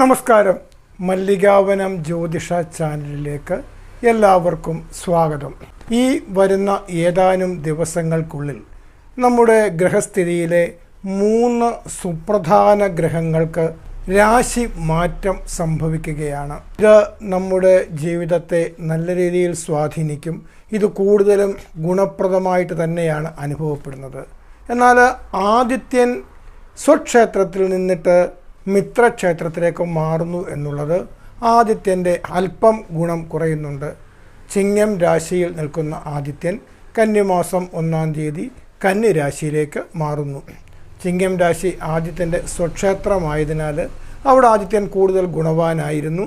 നമസ്കാരം. മല്ലികാവനം ജ്യോതിഷ ചാനലിലേക്ക് എല്ലാവർക്കും സ്വാഗതം. ഈ വരുന്ന ഏതാനും ദിവസങ്ങൾക്കുള്ളിൽ നമ്മുടെ ഗ്രഹസ്ഥിതിയിലെ മൂന്ന് സുപ്രധാന ഗ്രഹങ്ങൾക്ക് രാശി മാറ്റം സംഭവിക്കുകയാണ്. ഇത് നമ്മുടെ ജീവിതത്തെ നല്ല രീതിയിൽ സ്വാധീനിക്കും. ഇത് കൂടുതലും ഗുണപ്രദമായിട്ട് തന്നെയാണ് അനുഭവപ്പെടുന്നത്. എന്നാൽ ആദിത്യൻ സ്വക്ഷേത്രത്തിൽ നിന്നിട്ട് മിത്രക്ഷേത്രത്തിലേക്ക് മാറുന്നു എന്നുള്ളത് ആദിത്യന്റെ അല്പം ഗുണം കുറയുന്നുണ്ട്. ചിങ്ങം രാശിയിൽ നിൽക്കുന്ന ആദിത്യൻ കന്നിമാസം ഒന്നാം തീയതി കന്നി രാശിയിലേക്ക് മാറുന്നു. ചിങ്ങം രാശി ആദിത്യന്റെ സ്വക്ഷേത്രമായതിനാൽ അവിടെ ആദിത്യൻ കൂടുതൽ ഗുണവാനായിരുന്നു.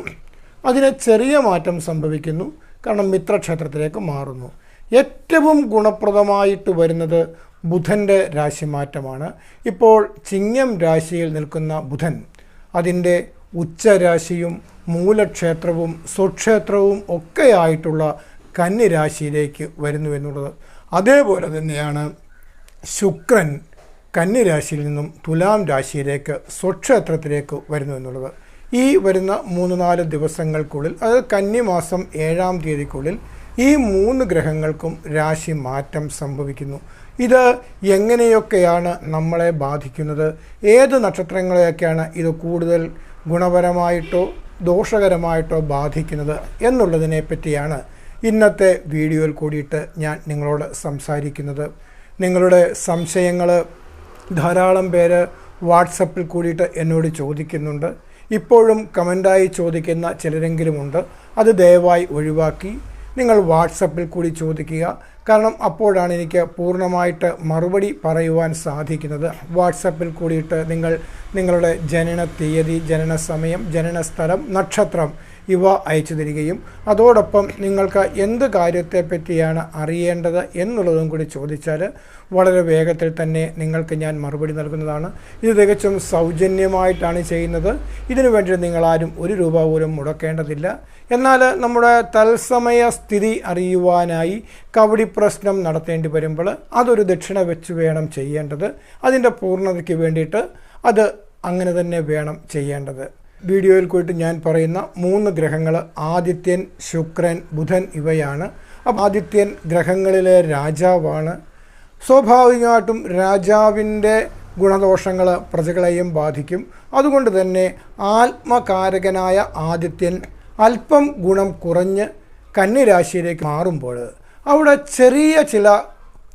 അതിന് ചെറിയ മാറ്റം സംഭവിക്കുന്നു. കാരണം മിത്രക്ഷേത്രത്തിലേക്ക് മാറുന്നു. ഏറ്റവും ഗുണപ്രദമായിട്ട് വരുന്നത് ബുധന്റെ രാശിമാറ്റമാണ്. ഇപ്പോൾ ചിങ്ങം രാശിയിൽ നിൽക്കുന്ന ബുധൻ അതിന്റെ ഉച്ചരാശിയും മൂലക്ഷേത്രവും സ്വക്ഷേത്രവും ഒക്കെയായിട്ടുള്ള കന്നിരാശിയിലേക്ക് വരുന്നു എന്നുള്ളത്. അതേപോലെ തന്നെയാണ് ശുക്രൻ കന്നിരാശിയിൽ നിന്നും തുലാം രാശിയിലേക്ക് സ്വക്ഷേത്രത്തിലേക്ക് വരുന്നു എന്നുള്ളത്. ഈ വരുന്ന മൂന്ന് നാല് ദിവസങ്ങൾക്കുള്ളിൽ അതായത് കന്നിമാസം ഏഴാം തീയതിക്കുള്ളിൽ ഈ മൂന്ന് ഗ്രഹങ്ങൾക്കും രാശി മാറ്റം സംഭവിക്കുന്നു. ഇത് എങ്ങനെയൊക്കെയാണ് നമ്മളെ ബാധിക്കുന്നത്? ഏത് നക്ഷത്രങ്ങളെയൊക്കെയാണ് ഇത് കൂടുതൽ ഗുണപരമായിട്ടോ ദോഷകരമായിട്ടോ ബാധിക്കുന്നത് എന്നുള്ളതിനെ പറ്റിയാണ് ഇന്നത്തെ വീഡിയോയിൽ കൂടിയിട്ട് ഞാൻ നിങ്ങളോട് സംസാരിക്കുന്നത്. നിങ്ങളുടെ സംശയങ്ങൾ ധാരാളം പേര് വാട്സപ്പിൽ കൂടിയിട്ട് എന്നോട് ചോദിക്കുന്നുണ്ട്. ഇപ്പോഴും കമന്റായി ചോദിക്കുന്ന ചിലരെങ്കിലുമുണ്ട്. അത് ദയവായി ഒഴിവാക്കി നിങ്ങൾ വാട്സപ്പിൽ കൂടി ചോദിക്കുക. കാരണം അപ്പോഴാണ് എനിക്ക് പൂർണമായിട്ട് മറുപടി പറയുവാൻ സാധിക്കുന്നത്. വാട്സപ്പിൽ കൂടിയിട്ട് നിങ്ങൾ നിങ്ങളുടെ ജനന തീയതി ജനന സമയം ജനന സ്ഥലം നക്ഷത്രം ഇവ അയച്ചു തരികയും അതോടൊപ്പം നിങ്ങൾക്ക് എന്ത് കാര്യത്തെ പറ്റിയാണ് അറിയേണ്ടത് എന്നുള്ളതും കൂടി ചോദിച്ചാൽ വളരെ വേഗത്തിൽ തന്നെ നിങ്ങൾക്ക് ഞാൻ മറുപടി നൽകുന്നതാണ്. ഇത് തികച്ചും സൗജന്യമായിട്ടാണ് ചെയ്യുന്നത്. ഇതിനു വേണ്ടി നിങ്ങളാരും ഒരു രൂപ പോലും മുടക്കേണ്ടതില്ല. എന്നാൽ നമ്മുടെ തത്സമയ സ്ഥിതി അറിയുവാനായി കവടി പ്രശ്നം നടത്തേണ്ടി വരുമ്പോൾ അതൊരു ദക്ഷിണ വെച്ച് വേണം ചെയ്യേണ്ടത്. അതിന്റെ പൂർണതയ്ക്ക് വേണ്ടിയിട്ട് അത് അങ്ങനെ തന്നെ വേണം ചെയ്യേണ്ടത്. വീഡിയോയിൽ കൂടി ഞാൻ പറയുന്ന മൂന്ന് ഗ്രഹങ്ങൾ ആദിത്യൻ ശുക്രൻ ബുധൻ ഇവയാണ്. അപ്പം ആദിത്യൻ ഗ്രഹങ്ങളിലെ രാജാവാണ്. സ്വാഭാവികമായിട്ടും രാജാവിന്റെ ഗുണദോഷങ്ങൾ പ്രജകളെയും ബാധിക്കും. അതുകൊണ്ട് തന്നെ ആത്മകാരകനായ ആദിത്യൻ അല്പം ഗുണം കുറഞ്ഞ് കന്നിരാശിയിലേക്ക് മാറുമ്പോൾ അവിടെ ചെറിയ ചില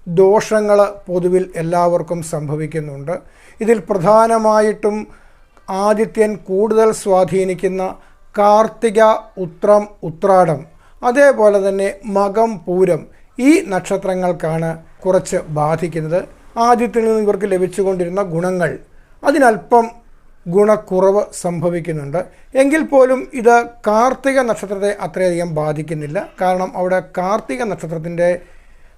ദോഷങ്ങൾ പൊതുവിൽ എല്ലാവർക്കും സംഭവിക്കുന്നുണ്ട്. ഇതിൽ പ്രധാനമായിട്ടും ആദിത്യൻ കൂടുതൽ സ്വാധീനിക്കുന്ന കാർത്തിക ഉത്രം ഉത്രാടം അതേപോലെ തന്നെ മകം പൂരം ഈ നക്ഷത്രങ്ങൾക്കാണ് കുറച്ച് ബാധിക്കുന്നത്. ആദ്യത്തിൽ നിന്ന് ഇവർക്ക് ലഭിച്ചുകൊണ്ടിരുന്ന ഗുണങ്ങൾ അതിനല്പം ഗുണക്കുറവ് സംഭവിക്കുന്നുണ്ട്. എങ്കിൽ പോലും ഇത് കാർത്തിക നക്ഷത്രത്തെ അത്രയധികം ബാധിക്കുന്നില്ല. കാരണം അവിടെ കാർത്തിക നക്ഷത്രത്തിന്റെ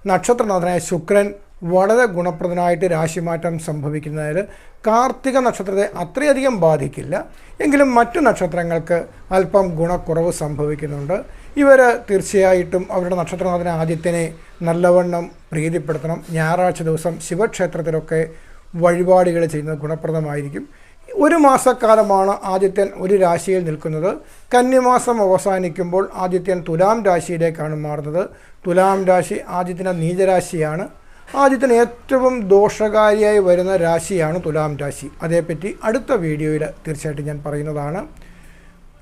നക്ഷത്രനാഥനായ ശുക്രൻ വളരെ ഗുണപ്രദനായിട്ട് രാശിമാറ്റം സംഭവിക്കുന്നതിൽ കാർത്തിക നക്ഷത്രത്തെ അത്രയധികം ബാധിക്കില്ല. എങ്കിലും മറ്റു നക്ഷത്രങ്ങൾക്ക് അല്പം ഗുണക്കുറവ് സംഭവിക്കുന്നുണ്ട്. ഇവർ തീർച്ചയായിട്ടും അവരുടെ നക്ഷത്രനാഥന ആദ്യത്തിനെ നല്ലവണ്ണം പ്രീതിപ്പെടുത്തണം. ഞായറാഴ്ച ദിവസം ശിവക്ഷേത്രത്തിലൊക്കെ വഴിപാടുകൾ ചെയ്യുന്നത് ഗുണപ്രദമായിരിക്കും. ഒരു മാസക്കാലമാണ് ആദിത്യൻ ഒരു രാശിയിൽ നിൽക്കുന്നത്. കന്നിമാസം അവസാനിക്കുമ്പോൾ ആദിത്യൻ തുലാം രാശിയിലേക്കാണ് മാറുന്നത്. തുലാം രാശി ആദിത്യന്റെ നീചരാശിയാണ്. ആദ്യത്തിന് ഏറ്റവും ദോഷകാരിയായി വരുന്ന രാശിയാണ് തുലാം രാശി. അതേപ്പറ്റി അടുത്ത വീഡിയോയിൽ തീർച്ചയായിട്ടും ഞാൻ പറയുന്നതാണ്.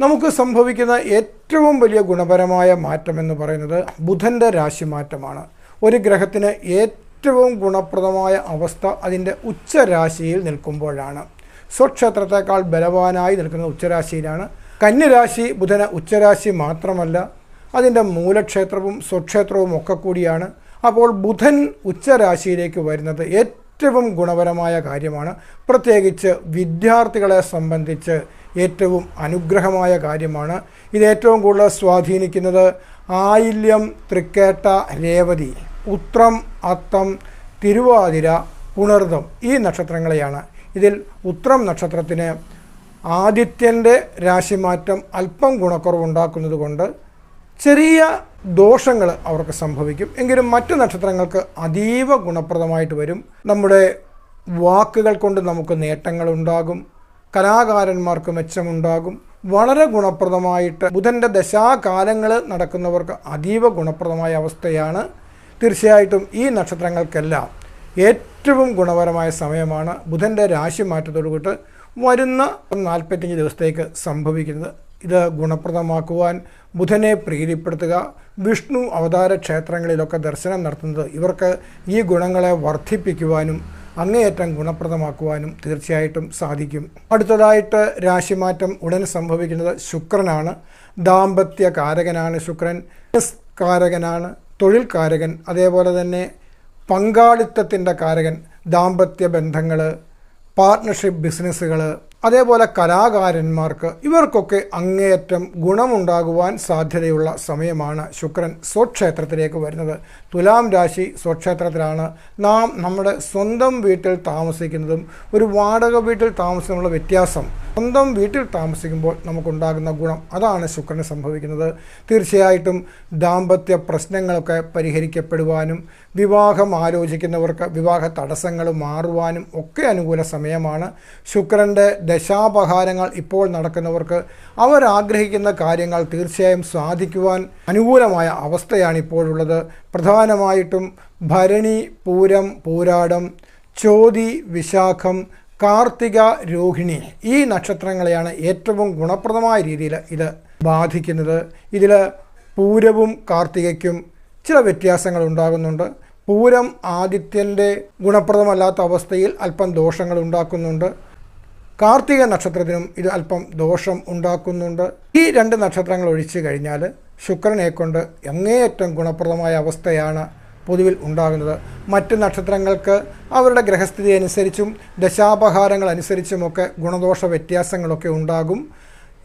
നമുക്ക് സംഭവിക്കുന്ന ഏറ്റവും വലിയ ഗുണപരമായ മാറ്റം എന്ന് പറയുന്നത് ബുധന്റെ രാശി മാറ്റമാണ്. ഒരു ഗ്രഹത്തിന് ഏറ്റവും ഗുണപ്രദമായ അവസ്ഥ അതിന്റെ ഉച്ചരാശിയിൽ നിൽക്കുമ്പോഴാണ്. സ്വക്ഷേത്രത്തെക്കാൾ ബലവാനായി നിൽക്കുന്ന ഉച്ചരാശിയിലാണ്. കന്യരാശി ബുധന ഉച്ചരാശി മാത്രമല്ല അതിന്റെ മൂലക്ഷേത്രവും സ്വക്ഷേത്രവും ഒക്കെ കൂടിയാണ്. അപ്പോൾ ബുധൻ ഉച്ചരാശിയിലേക്ക് വരുന്നത് ഏറ്റവും ഗുണപരമായ കാര്യമാണ്. പ്രത്യേകിച്ച് വിദ്യാർത്ഥികളെ സംബന്ധിച്ച് ഏറ്റവും അനുഗ്രഹമായ കാര്യമാണ്. ഇത് ഏറ്റവും കൂടുതൽ സ്വാധീനിക്കുന്നത് ആയില്യം തൃക്കേട്ട രേവതി ഉത്രം അത്തം തിരുവാതിര പുണർതം ഈ നക്ഷത്രങ്ങളെയാണ്. ഇതിൽ ഉത്രം നക്ഷത്രത്തിന് ആദിത്യന്റെ രാശിമാറ്റം അല്പം ഗുണക്കുറവുണ്ടാക്കുന്നത് കൊണ്ട് ചെറിയ ദോഷങ്ങൾ അവർക്ക് സംഭവിക്കും. എങ്കിലും മറ്റു നക്ഷത്രങ്ങൾക്ക് അതീവ ഗുണപ്രദമായിട്ട് വരും. നമ്മുടെ വാക്കുകൾ കൊണ്ട് നമുക്ക് നേട്ടങ്ങൾ ഉണ്ടാകും. കലാകാരന്മാർക്ക് മെച്ചമുണ്ടാകും. വളരെ ഗുണപ്രദമായിട്ട് ബുധന്റെ ദശാകാലങ്ങൾ നടക്കുന്നവർക്ക് അതീവ ഗുണപ്രദമായ അവസ്ഥയാണ്. തീർച്ചയായിട്ടും ഈ നക്ഷത്രങ്ങൾക്കെല്ലാം ഏറ്റവും ഗുണപരമായ സമയമാണ് ബുധന്റെ രാശി മാറ്റത്തോടുകൂട്ട് വരുന്ന നാൽപ്പത്തഞ്ച് ദിവസത്തേക്ക് സംഭവിക്കുന്നത്. ഇത് ഗുണപ്രദമാക്കുവാൻ ബുധനെ പ്രീതിപ്പെടുത്തുക. വിഷ്ണു അവതാര ക്ഷേത്രങ്ങളിലൊക്കെ ദർശനം നടത്തുന്നത് ഇവർക്ക് ഈ ഗുണങ്ങളെ വർദ്ധിപ്പിക്കുവാനും അങ്ങേയറ്റം ഗുണപ്രദമാക്കുവാനും തീർച്ചയായിട്ടും സാധിക്കും. അടുത്തതായിട്ട് രാശിമാറ്റം ഉടൻ സംഭവിക്കുന്നത് ശുക്രനാണ്. ദാമ്പത്യ കാരകനാണ് ശുക്രൻ കാരകനാണ് തൊഴിൽ കാരകൻ അതേപോലെ തന്നെ പങ്കാളിത്തത്തിന്റെ കാരകൻ ദാമ്പത്യ ബന്ധങ്ങൾ പാർട്ട്ണർഷിപ്പ് ബിസിനസ്സുകൾ അതേപോലെ കലാകാരന്മാർക്ക് ഇവർക്കൊക്കെ അങ്ങേയറ്റം ഗുണമുണ്ടാകുവാൻ സാധ്യതയുള്ള സമയമാണ് ശുക്രൻ സ്വക്ഷേത്രത്തിലേക്ക് വരുന്നത്. തുലാം രാശി സ്വക്ഷേത്രത്തിലാണ്. നാം നമ്മുടെ സ്വന്തം വീട്ടിൽ താമസിക്കുന്നതും ഒരു വാടക വീട്ടിൽ താമസിക്കുന്നുള്ള വ്യത്യാസം. സ്വന്തം വീട്ടിൽ താമസിക്കുമ്പോൾ നമുക്കുണ്ടാകുന്ന ഗുണം അതാണ് ശുക്രന് സംഭവിക്കുന്നത്. തീർച്ചയായിട്ടും ദാമ്പത്യ പ്രശ്നങ്ങളൊക്കെ പരിഹരിക്കപ്പെടുവാനും വിവാഹം ആലോചിക്കുന്നവർക്ക് വിവാഹ തടസ്സങ്ങൾ മാറുവാനും ഒക്കെ അനുകൂല സമയമാണ്. ശുക്രന്റെ ദശാപഹാരങ്ങൾ ഇപ്പോൾ നടക്കുന്നവർക്ക് അവരാഗ്രഹിക്കുന്ന കാര്യങ്ങൾ തീർച്ചയായും സാധിക്കുവാൻ അനുകൂലമായ അവസ്ഥയാണ് ഇപ്പോഴുള്ളത്. പ്രധാനമായിട്ടും ഭരണി പൂരം പൂരാടം ചോതി വിശാഖം കാർത്തിക രോഹിണി ഈ നക്ഷത്രങ്ങളെയാണ് ഏറ്റവും ഗുണപ്രദമായ രീതിയിൽ ഇത് ബാധിക്കുന്നത്. ഇതിൽ പൂരവും കാർത്തികയ്ക്കും ചില വ്യത്യാസങ്ങൾ ഉണ്ടാകുന്നുണ്ട്. പൂരം ആദിത്യന്റെ ഗുണപ്രദമല്ലാത്ത അവസ്ഥയിൽ അല്പം ദോഷങ്ങൾ ഉണ്ടാക്കുന്നുണ്ട്. കാർത്തിക നക്ഷത്രത്തിനും ഇത് അല്പം ദോഷം ഉണ്ടാക്കുന്നുണ്ട്. ഈ രണ്ട് നക്ഷത്രങ്ങൾ ഒഴിച്ചു കഴിഞ്ഞാൽ ശുക്രനെ കൊണ്ട് അങ്ങേയറ്റം ഗുണപ്രദമായ അവസ്ഥയാണ് പൊതുവിൽ ഉണ്ടാകുന്നത്. മറ്റ് നക്ഷത്രങ്ങൾക്ക് അവരുടെ ഗ്രഹസ്ഥിതി അനുസരിച്ചും ദശാപഹാരങ്ങൾ അനുസരിച്ചുമൊക്കെ ഗുണദോഷ വ്യത്യാസങ്ങളൊക്കെ ഉണ്ടാകും.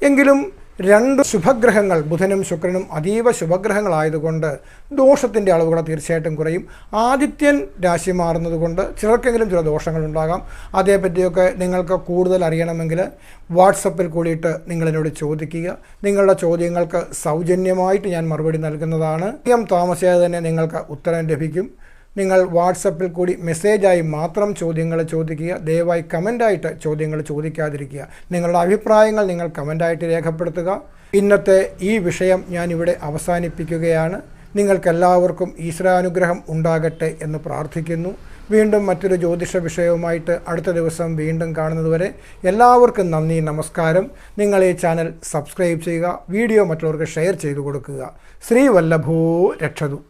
എങ്കിലും രണ്ട് ശുഭഗ്രഹങ്ങൾ ബുധനും ശുക്രനും അതീവ ശുഭഗ്രഹങ്ങളായതുകൊണ്ട് ദോഷത്തിന്റെ അളവുകൾ തീർച്ചയായിട്ടും കുറയും. ആദിത്യൻ രാശി മാറുന്നതുകൊണ്ട് ചിലർക്കെങ്കിലും ചില ദോഷങ്ങൾ ഉണ്ടാകാം അതേപ്പറ്റിയൊക്കെ നിങ്ങൾക്ക് കൂടുതൽ അറിയണമെങ്കിൽ വാട്സപ്പിൽ കൂടിയിട്ട് നിങ്ങളെന്നോട് ചോദിക്കുക. നിങ്ങളുടെ ചോദ്യങ്ങൾക്ക് സൗജന്യമായിട്ട് ഞാൻ മറുപടി നൽകുന്നതാണ്. അധികം താമസിയാതെ തന്നെ നിങ്ങൾക്ക് ഉത്തരം ലഭിക്കും. നിങ്ങൾ വാട്സപ്പിൽ കൂടി മെസ്സേജായി മാത്രം ചോദ്യങ്ങൾ ചോദിക്കുക ദയവായി കമന്റായിട്ട് ചോദ്യങ്ങൾ ചോദിക്കാതിരിക്കുക. നിങ്ങളുടെ അഭിപ്രായങ്ങൾ നിങ്ങൾ കമന്റായിട്ട് രേഖപ്പെടുത്തുക. ഇന്നത്തെ ഈ വിഷയം ഞാനിവിടെ അവസാനിപ്പിക്കുകയാണ്. നിങ്ങൾക്കെല്ലാവർക്കും ഈശ്വരാനുഗ്രഹം ഉണ്ടാകട്ടെ എന്ന് പ്രാർത്ഥിക്കുന്നു. വീണ്ടും മറ്റൊരു ജ്യോതിഷ വിഷയവുമായിട്ട് അടുത്ത ദിവസം വീണ്ടും കാണുന്നതുവരെ എല്ലാവർക്കും നന്ദി നമസ്കാരം. നിങ്ങൾ ഈ ചാനൽ സബ്സ്ക്രൈബ് ചെയ്യുക വീഡിയോ മറ്റുള്ളവർക്ക് ഷെയർ ചെയ്തു കൊടുക്കുക. ശ്രീ വല്ലഭോ രക്ഷതു.